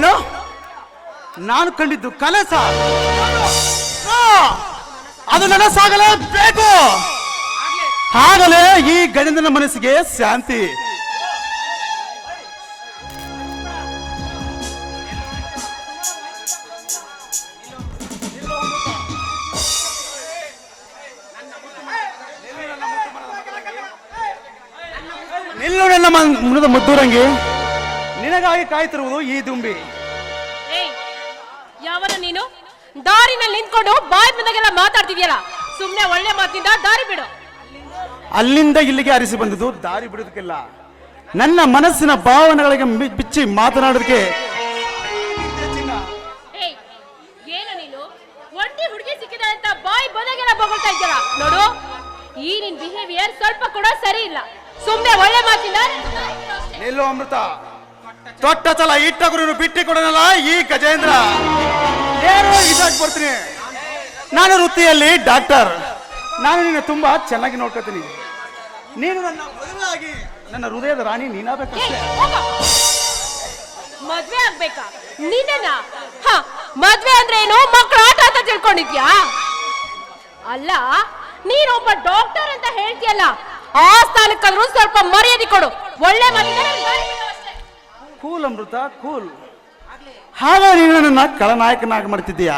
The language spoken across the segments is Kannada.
ಏನು? ನಾನು ಕಂಡಿದ್ದು ಕನಸ. ಅದು ನನಸಾಗಲೇಬೇಕು ಆಗಲೇ ಈ ಗಣಿತನ ಮನಸ್ಸಿಗೆ ಶಾಂತಿ. ನಿಲ್ಲು ನನ್ನ ಮನ್- ಮುನದ ಮುದ್ದುರಂಗಿ ನಿನಗಾಗಿ ಕಾಯ್ತಿರುವುದು ಈ ದುಂಬಿ. ಏಯ್ ಯಾವನ ನೀನು? ದಾರಿನಲ್ಲಿ ನಿಂತ್ಕೊಂಡು ಬಾಯಿ ಬಂದಾಗೆಲ್ಲ ಮಾತಾಡ್ತಿದ್ಯಲ್ಲ? ಸುಮ್ನೆ ಒಳ್ಳೆ ಮಾತಿಂದ ದಾರಿ ಬಿಡು. ಅಲ್ಲಿಂದ ಇಲ್ಲಿಗೆ ಅರಿಸಿ ಬಂದದ್ದು ದಾರಿ ಬಿಡೋದಕ್ಕಿಲ್ಲ ನನ್ನ ಮನಸ್ಸಿನ ಭಾವನೆಗಳಿಗೆ ಮಿ- ಬಿಚ್ಚಿ ಮಾತನಾಡೋದಕ್ಕೆ ಏಯ್ ಏನು ನೀನು? ಒಂಟಿ ಹುಡುಗಿ ಅಂತ ಬಾಯಿ ಬಂದಾಗೆಲ್ಲ ಬೊಗಳ್ತಾ ಇದ್ದೀರಾ ನೋಡು ಈ ನಿನ್ ಬಿಹೇವಿಯರ್ ಸ್ವಲ್ಪ ಕೂಡ ಸರಿ ಇಲ್ಲ. ಸುಮ್ಮನೆ ಒಳ್ಳೆ ಮಾತಿಂದ ನಿಲ್ಲು ಅಮೃತ. ತೊಟ್ಟ ಸಲ ಇಟ್ಟ ಗುರು ಬಿಟ್ಟಿ ಈ ಗಜೇಂದ್ರ. ಏನು ಇದಾಗಿ ಬರ್ತೀನಿ. ನಾನು ವೃತ್ತಿಯಲ್ಲಿ ಡಾಕ್ಟರ್. ನಾನು ನಿನ್ನ ತುಂಬಾ ಚೆನ್ನಾಗಿ ನೋಡ್ಕೋತೀನಿ. ನೀನು ನನ್ನ ಮದುವೆಯಾಗಿ, ನನ್ನ ಹೃದಯದ ರಾಣಿ ನೀನಾಗಬೇಕಷ್ಟೇ. ಮದ್ವೆ ಆಗ್ಬೇಕಾ? ನಿನ್ನ ಹ, ಮದ್ವೆ ಅಂದ್ರೆ ಏನು? ಮಕ್ಕಳು ಆಟ ಅಂತ ತಿಳ್ಕೊಂಡಿದ್ಯಾ? ಅಲ್ಲ, ನೀನೊಬ್ಬ ಡಾಕ್ಟರ್ ಅಂತ ಹೇಳ್ತೀಯಲ್ಲ, ಆ ಸ್ಥಾನಕ್ಕಾದ್ರೂ ಸ್ವಲ್ಪ ಮರ್ಯಾದೆ ಕೊಡು. ಒಳ್ಳೆ ಮಾತಿಂದ ಕೂಲ್ ಅಮೃತ ಕೂಲ್. ಹಾಗ ನೀನು ನನ್ನ ಕಳನಾಯಕನಾಗಿ ಮಾಡ್ತಿದ್ದೀಯಾ?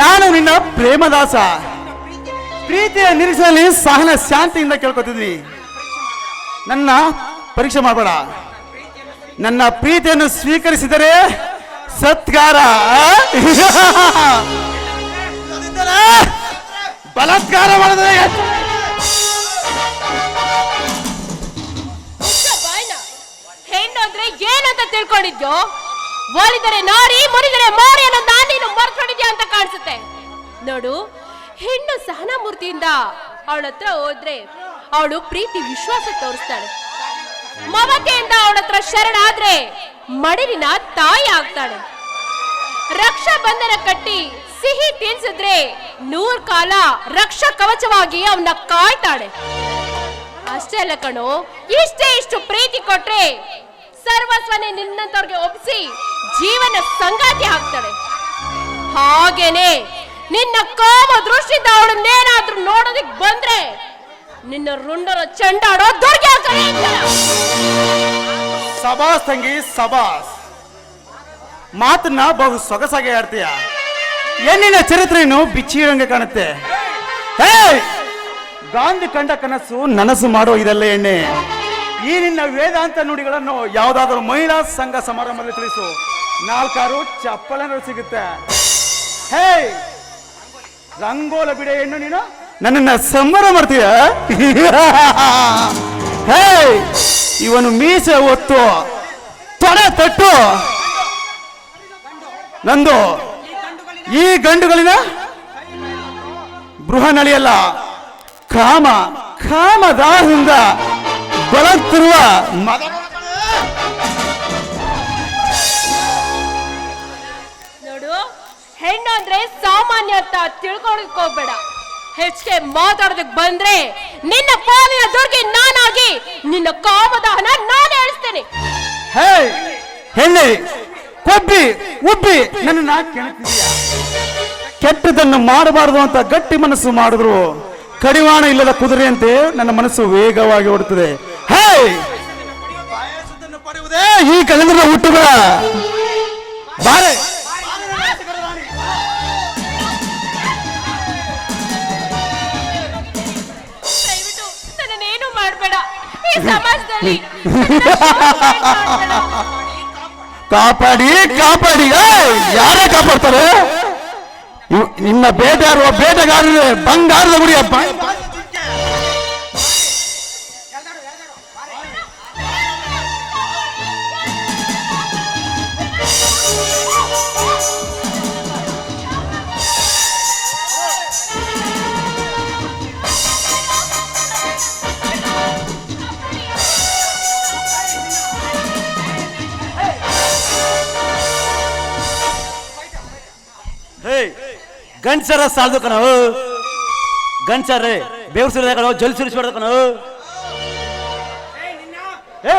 ನಾನು ನಿನ್ನ ಪ್ರೇಮದಾಸ. ಪ್ರೀತಿಯ ನಿರೀಕ್ಷೆಯಲ್ಲಿ ಸಹನ ಶಾಂತಿಯಿಂದ ಕೇಳ್ಕೊತಿದ್ದೀನಿ. ನನ್ನ ಪರೀಕ್ಷೆ ಮಾಡಬೇಡ. ನನ್ನ ಪ್ರೀತಿಯನ್ನು ಸ್ವೀಕರಿಸಿದರೆ ಸತ್ಕಾರ. ಬಲತ್ಕಾರ ಮಾಡಿದರೆ ಏನಂತ ತಿಳ್ಕೊಂಡಿದ್ಯೋ? ಒಲಿದರೆ ನಾರಿ, ಮುರಿದರೆ ಮಾರಿ ಅನ್ನೋ ನಾನು ನೀನು ಮರ್ಕೊಂಡಿದ್ಯಾ ಅಂತ ಕಾಣಿಸುತ್ತೆ. ನೋಡು, ಹೆಣ್ಣು ಸಹನಾಮೂರ್ತಿಯಿಂದ ಅವಳ ಹತ್ರ ಹೋದ್ರೆ ಅವಳು ಪ್ರೀತಿ, ವಿಶ್ವಾಸ ತೋರಿಸ್ತಾಳೆ. ಮಮತೆಯಿಂದ ಅವಳ ಹತ್ರ ಶರಣಾದ್ರೆ ಮಡಿಲಿನ ತಾಯಿ ಆಗ್ತಾಳೆ. ರಕ್ಷಾ ಬಂಧನ ಕಟ್ಟಿ ಸಿಹಿ ತಿನ್ಸಿದ್ರೆ ನೂರ್ ಕಾಲ ರಕ್ಷಾ ಕವಚವಾಗಿ ಅವನ್ನ ಕಾಯ್ತಾಳೆ. ಅಷ್ಟೇ ಅಲ್ಲ ಕಣೋ, ಇಷ್ಟೇ ಇಷ್ಟು ಪ್ರೀತಿ ಕೊಟ್ರೆ ಸರ್ವಸ್ವನೇ ನಿನ್ನಂತವ್ರಿಗೆ ಒಪ್ಪಿಸಿ ಜೀವನ ಸಂಗಾತಿ ಹಾಕ್ತಾಳೆ ಹಾಗೇನೆ ನಿನ್ನ ಕೋಮ ದೃಷ್ಟಿಯಿಂದ ಅವಳನ್ನೇನಾದ್ರೂ ನೋಡೋದಿಕ್ ಬಂದ್ರೆ ನಿನ್ನ ರುಂಡರ ಚಂಡಾಡೋ ದುರ್ಗೆ. ಸಬಾಸ್ ತಂಗಿ, ಸಬಾಸ್. ಮಾತನ್ನ ಬಹು ಸೊಗಸಾಗಿ ಆಡ್ತೀಯ? ಹೆಣ್ಣಿನ ಚರಿತ್ರೆಯನ್ನು ಬಿಚ್ಚಿರಂಗೆ ಕಾಣುತ್ತೆ. ಗಾಂಧಿ ಕಂಡ ಕನಸು ನನಸು ಮಾಡೋ ಇದಲ್ಲ ಎಣ್ಣೆ. ಈ ನಿನ್ನ ವೇದಾಂತ ನುಡಿಗಳನ್ನು ಯಾವುದಾದ್ರೂ ಮಹಿಳಾ ಸಂಘ ಸಮಾರಂಭದಲ್ಲಿ ತಿಳಿಸು. ನಾಲ್ಕಾರು ಚಪ್ಪಲನ್ನು ಸಿಗುತ್ತೆ. ಹೇ ರಂಗೋಲ ಬಿಡ ಹೆಣ್ಣು ನೀನು? ನನ್ನನ್ನ ಸಂಬರ ಮಾಡ್ತೀಯ? ಹೇ ಇವನು ಮೀಸೆ ಒತ್ತು ತೊಡೆ ತಟ್ಟು. ನಂದು. ಈ ಗಂಡುಗಳಿನ ಬೃಹನಳಿಯಲ್ಲ. ಕಾಮ ಕಾಮದಾಹದಿಂದ ಮದ ನೋಡು ಹೆಣ್ಣು ಅಂದ್ರೆ ಸಾಮಾನ್ಯ ಅಂತ ತಿಳ್ಕೊಳಕ್ ಹೋಗ್ಬೇಡ. ಹೆಚ್ಚಿಗೆ ಮಾತಾಡೋದಕ್ ಬಂದ್ರೆ ನಿನ್ನ ಪಾಲಿನ ದುರ್ಗಿ ನಾನಾಗಿ ನಿನ್ನ ಕಾಮದಾಹನ ನಾನು ಹೇಳಿಸ್ತೇನೆ ಹೇ ಹೆಣ್ಣೆ ಕೊಬ್ಬಿ ಉಬ್ಬಿ ನನ್ನ ಕೆಟ್ಟದನ್ನು ಮಾಡಬಾರದು ಅಂತ ಗಟ್ಟಿ ಮನಸ್ಸು ಮಾಡಿದ್ರು. ಕಡಿವಾಣ ಇಲ್ಲದ ಕುದುರೆಯಂತೆ ನನ್ನ ಮನಸ್ಸು ವೇಗವಾಗಿ ಓಡುತ್ತದೆ. ಹೇ ಪಡೆಯುವುದೇ ಈ ಕಲೆಂದ್ರ ಹುಟ್ಟುಗಳ. ಬಾರೆ. ದಯವಿಟ್ಟು ನನ್ನನ್ನೇನು ಮಾಡಬೇಡ. ಈ ಸಮಾಜದಲ್ಲಿ ನನ್ನನ್ನ ಅವಮಾನ ಮಾಡ್ಬೇಡ. ಕಾಪಾಡಿ ಕಾಪಾಡಿ. ಏಯ್, ಯಾರೇ ಕಾಪಾಡ್ತಾರೆ? ಇವ್- ನಿನ್ನ ಬೇಟೆಯಾಡುವ ಬೇಟೆಗಾರನೇ ಬಂಗಾರದ ಗುಡಿಯ ಗಂಡ್ಸರ ಸಾಲದು ಕಣ. ಗಂಡ್ಸರ ಬೇವ್ರ ಸುರಿದ ಕಣ. ಜಲ್ ಸುರಿಸ್ಬಾರ್ದು ಕಣ ಏ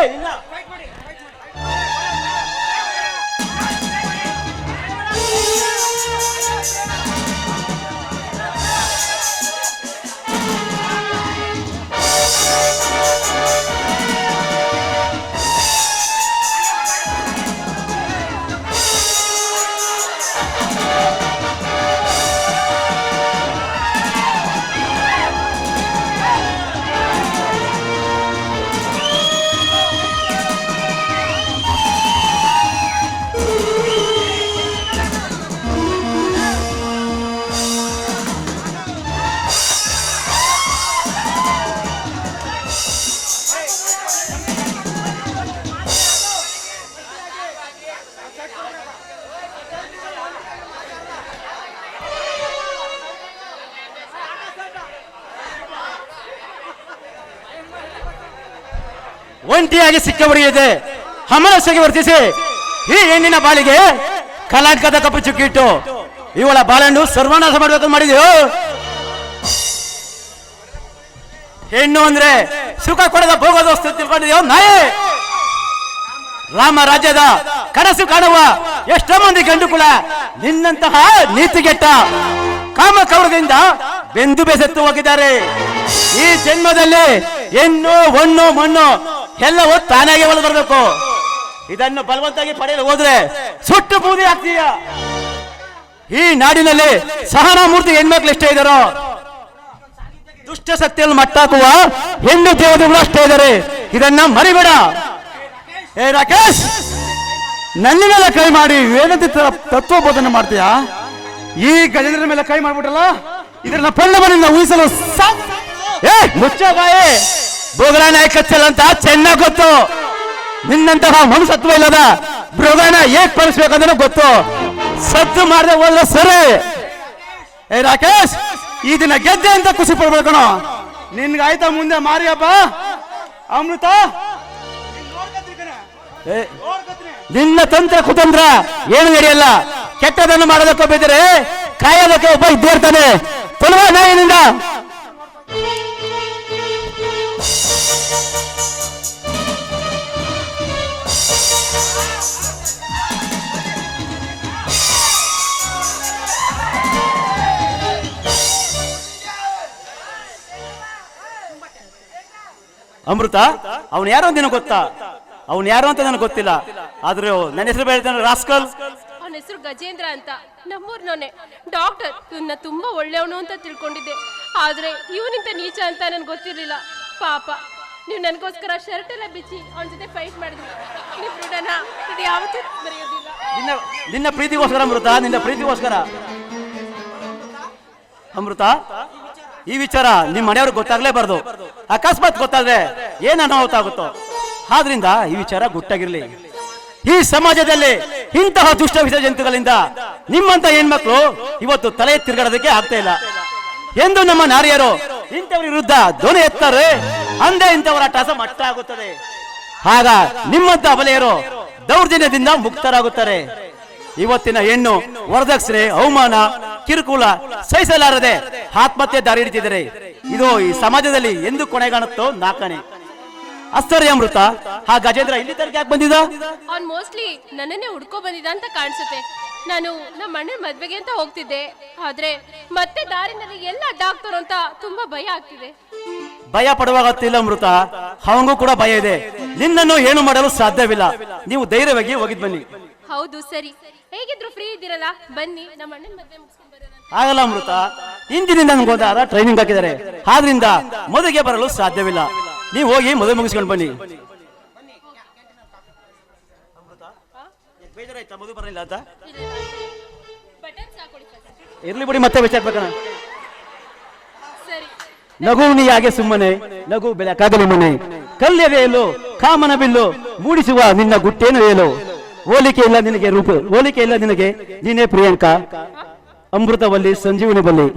ಒಂಟಿಯಾಗಿ ಸಿಕ್ಕಬಡಿಯಿದೆ ಹಮನಸ್ಸಿಗೆ ವರ್ತಿಸಿ ಈ ಹೆಣ್ಣಿನ ಬಾಳಿಗೆ ಕಲಾಂಕದ ಕಪ್ಪು ಚುಕ್ಕಿಟ್ಟು ಇವಳ ಬಾಲನ್ನು ಸರ್ವನಾಶ ಮಾಡಬೇಕು ಮಾಡಿದೆಯೋ? ಹೆಣ್ಣು ಅಂದ್ರೆ ಸುಖ ಕೊಡದ ಭೋಗದ ವಸ್ತು ತಿಳ್ಕೊಂಡಿದೆಯೋ? ನಾಯೇ! ರಾಮ ರಾಜ್ಯದ ಕನಸು ಕಾಣುವ ಎಷ್ಟೋ ಮಂದಿ ಗಂಡು ಕುಲ ನಿನ್ನಂತಹ ನೀತಿಗೆಟ್ಟ ಕಾಮ ಕವರದಿಂದ ಬೆಂದು ಬೆಸೆತ್ತು ಹೋಗಿದ್ದಾರೆ. ಈ ಜನ್ಮದಲ್ಲಿ ಹೆಣ್ಣು, ಹೊಣ್ಣು, ಮಣ್ಣು ಎಲ್ಲವೂ ತಾನಾಗೆ ಒಳಗೆ ಬರಬೇಕು. ಇದನ್ನು ಬಲವಂತಾಗಿ ಪಡೆಯಲು ಹೋದ್ರೆ ಸುಟ್ಟು ಬೂದಿ ಆಗ್ತೀಯ. ಈ ನಾಡಿನಲ್ಲಿ ಸಹನಾ ಮೂರ್ತಿ ಹೆಣ್ಮಕ್ಳು ಎಷ್ಟೇ ಇದ್ದಾರೋ, ದುಷ್ಟ ಶಕ್ತಿಯನ್ನು ಮಟ್ಟಾಕುವ ಹೆಣ್ಣು ದೇವತೆಗಳು ಅಷ್ಟೇ ಇದ್ದಾರೆ. ಇದನ್ನ ಮರಿಬೇಡ. ಏ ರಾಕೇಶ್, ನನ್ನ ಮೇಲೆ ಕೈ ಮಾಡಿ ಏನಂತ ತತ್ವ ಬೋಧನೆ ಮಾಡ್ತೀಯಾ? ಈ ಗಜೇಂದ್ರ ಮೇಲೆ ಕೈ ಮಾಡ್ಬಿಟ್ಟಲ್ಲ ಇದನ್ನ ಮನೆಯಿಂದ ಊಹಿಸಲು ಮುಚ್ಚ ಬಾಯಿ. ಬೋಗರ ನಾಯಕಚ್ಚಲ್ ಅಂತ ಚೆನ್ನಾಗಿ ಗೊತ್ತು. ನಿನ್ನಂತಹ ಮನುಷ್ಯತ್ವ ಇಲ್ಲದ ಮೃಗನ ಏಕ್ ಪಡಿಸ್ಬೇಕಂದ್ರೆ ಗೊತ್ತು. ಸದ್ದು ಮಾಡದೆ ಹೋದ್ರೆ ಸರಿ. ಏ ರಾಕೇಶ್, ಈ ದಿನ ಗೆದ್ದೆ ಅಂತ ಖುಷಿ ಪಡ್ಬೇಕು ನಿನ್ಗಾಯ್ತಾ ಮುಂದೆ ಮಾರಿಯಪ್ಪ ಅಮೃತ. ನಿನ್ನ ತಂತ್ರ ಕುತಂತ್ರ ಏನು ನಡೆಯಲ್ಲ. ಕೆಟ್ಟದನ್ನು ಮಾಡೋದಕ್ಕೆ ಬಿದ್ದರೆ ಕಾಯೋದಕ್ಕೆ ಒಬ್ಬ ಇದ್ದೇ ಇರ್ತಾನೆ. ಕೊಡುವ ನಾಯಿನಿಂದ. ಅಮೃತ? ಅವನು ಯಾರು ಅಂತ ನಿನಗೆ ಗೊತ್ತಾ? ಅವನು ಯಾರು ಅಂತ ನನಗೆ ಗೊತ್ತಿಲ್ಲ. ಆದ್ರೆ ನನ್ನ ಹೆಸರು ಹೇಳ್ತಾನೆ ರಾಸ್ಕಲ್? ಅವನ ಹೆಸರು ಗಜೇಂದ್ರ ಅಂತ. ನಮ್ಮೂರ್ನವನೇ ಡಾಕ್ಟರ್ ಇವನ್ನ ತುಂಬಾ ಒಳ್ಳೆಯವನು ಅಂತ ತಿಳ್ಕೊಂಡಿದ್ದೆ. ಆದ್ರೆ ಇವನಿಂತ ನೀಚ ಅಂತ ನನ್ಗೆ ಗೊತ್ತಿರ್ಲಿಲ್ಲ. ಪಾಪ. ನೀವು ನನಗೋಸ್ಕರ ಶರ್ಟ್ ಎಲ್ಲ ಬಿಚ್ಚಿ ಅವನ ಜೊತೆ ಫೈಟ್ ಮಾಡಿದ್ವಿ ನೀವು ಇದು ಯಾವತ್ತೂ ಮರೆಯೋದಿಲ್ಲ. ನಿನ್ನ ನಿನ್ನ ಪ್ರೀತಿಗೋಸ್ಕರ ಅಮೃತ? ನಿನ್ನ ಪ್ರೀತಿಗೋಸ್ಕರ? ಅಮೃತ? ಈ ವಿಚಾರ ನಿಮ್ಮ ಮನೆಯವ್ರಿಗೆ ಗೊತ್ತಾಗ್ಲೇಬಾರ್ದು. ಅಕಸ್ಮಾತ್ ಗೊತ್ತಾದ್ರೆ ಏನ್ ಅನಾಹುತ ಆಗುತ್ತೋ. ಆದ್ರಿಂದ ಈ ವಿಚಾರ ಗುಟ್ಟಾಗಿರ್ಲಿ. ಈ ಸಮಾಜದಲ್ಲಿ ಇಂತಹ ದುಷ್ಟ ವಿಷ ಜಂತುಗಳಿಂದ ನಿಮ್ಮಂತ ಹೆಣ್ಮಕ್ಳು ಇವತ್ತು ತಲೆ ತಿರುಗಾಡೋದಕ್ಕೆ ಆಗ್ತಾ ಇಲ್ಲ. ಎಂದು ನಮ್ಮ ನಾರಿಯರು ಇಂಥವ್ರ ವಿರುದ್ಧ ಧ್ವನಿ ಎತ್ತಾರೆ. ಅಂದೇ ಇಂಥವರ ಟಾಸ ಮಟ್ಟ ಆಗುತ್ತದೆ. ಆಗ ನಿಮ್ಮಂತ ಅಬಲೆಯರು ದೌರ್ಜನ್ಯದಿಂದ ಮುಕ್ತರಾಗುತ್ತಾರೆ. ಇವತ್ತಿನ ಹೆಣ್ಣು ವರದಕ್ಷಿಣೆ ಅವಮಾನ ಕಿರುಕುಳ ಸಹಿಸಲಾರದೆ ಆತ್ಮಹತ್ಯೆ ದಾರಿ ಹಿಡಿತಿದ್ದಾರೆ ಇದು ಈ ಸಮಾಜದಲ್ಲಿ ಎಂದು ಕೊನೆಗಾಣುತ್ತೋ ನಾಲ್ಕನೆ. ಅಸ್ತರ್ಯ ಅಮೃತ ಆ ಗಜೇಂದ್ರ ಇಲ್ಲಿ ತನಕ ಯಾಕೆ ಬಂದಿದ ಅವ್ನ್ ಮೋಸ್ಟ್ಲಿ ನನ್ನನ್ನೇ ಹುಡ್ಕೋ ಬಂದಿದ ಅಂತ ಕಾಣಿಸುತ್ತೆ. ನಾನು ನಮ್ಮ ಅಣ್ಣನ ಮದ್ವೆಗೆ ಅಂತ ಹೋಗ್ತಿದ್ದೆ. ಆದ್ರೆ ಮತ್ತೆ ದಾರಿನಲ್ಲಿ ಎಲ್ಲ ಡಾಕ್ಟರ್ ಅಂತ ತುಂಬಾ ಭಯ ಆಗ್ತಿದೆ. ಭಯ ಪಡುವಾಗತ್ತಿಲ್ಲ ಅಮೃತ ಅವಂಗೂ ಕೂಡ ಭಯ ಇದೆ. ನಿನ್ನನ್ನು ಏನು ಮಾಡಲು ಸಾಧ್ಯವಿಲ್ಲ. ನೀವು ಧೈರ್ಯವಾಗಿ ಹೋಗಿದ್ ಬನ್ನಿ. ಹೌದು ಸರಿ. ಹೇಗಿದ್ರು ಫ್ರೀ ಇದ್ದೀರಲ್ಲ ಬನ್ನಿ ನಮ್ಮ ಅಣ್ಣನ ಮದ್ವೆ ಮುಗಿಸ್ಕೊಂಡ್ ಆಗಲ್ಲ ಅಮೃತ. ಇಂದಿನಿಂದ ನನ್ಗೆ ಗೊತ್ತಾದ ಟ್ರೈನಿಂಗ್ ಹಾಕಿದ್ದಾರೆ. ಆದ್ರಿಂದ ಮದುವೆಗೆ ಬರಲು ಸಾಧ್ಯವಿಲ್ಲ. ನೀವು ಹೋಗಿ ಮದುವೆ ಮುಗಿಸ್ಕೊಂಡು ಬನ್ನಿ. ಇರ್ಲಿ ಬಿಡಿ, ಮತ್ತೆ ವಿಚಾರಬೇಕಣ ನಗು ನೀ ಹಾಗೆ ಸುಮ್ಮನೆ, ನಗು ಬೆಳಕಾಗಲಿ ಮನೆ. ಕಲ್ಯದೆ ಎಲ್ಲೋ ಕಾಮನ ಬಿಲ್ಲು, ಮೂಡಿಸುವ ನಿನ್ನ ಗುಟ್ಟೇನು ಹೇಳು. ಹೋಲಿಕೆ ಇಲ್ಲ ನಿನಗೆ ರೂಪ, ಹೋಲಿಕೆ ಇಲ್ಲ ನಿನಗೆ ನೀನೇ ಪ್ರಿಯಾಂಕಾ. ಅಮೃತವಲ್ಲಿ ಸಂಜೀವನಿ ಬಲ್ಲಿ.